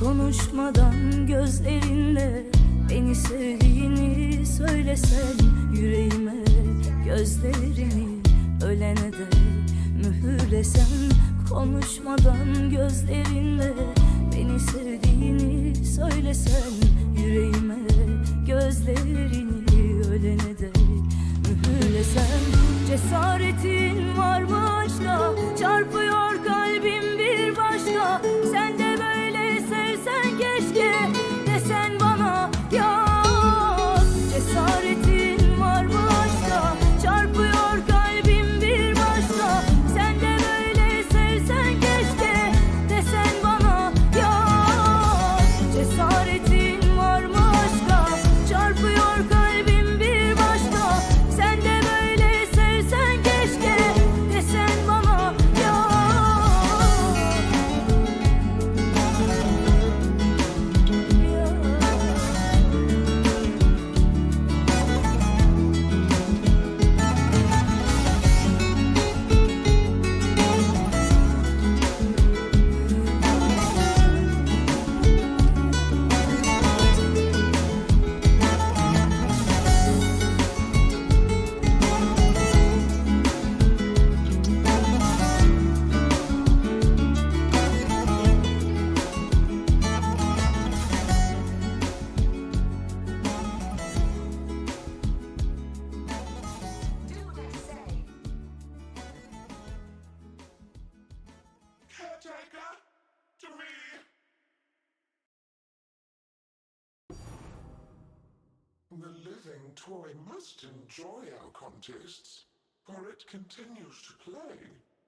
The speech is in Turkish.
Konuşmadan gözlerinle beni sevdiğini söylesen yüreğime gözlerini ölene dek mühürlesen konuşmadan gözlerinle beni sevdiğini söylesen yüreğime gözlerini ölene dek mühürlesen cesaretin var mı aşka? Çarpıyor kalbim bir başka. Sen The living toy must enjoy our contests, for it continues to play.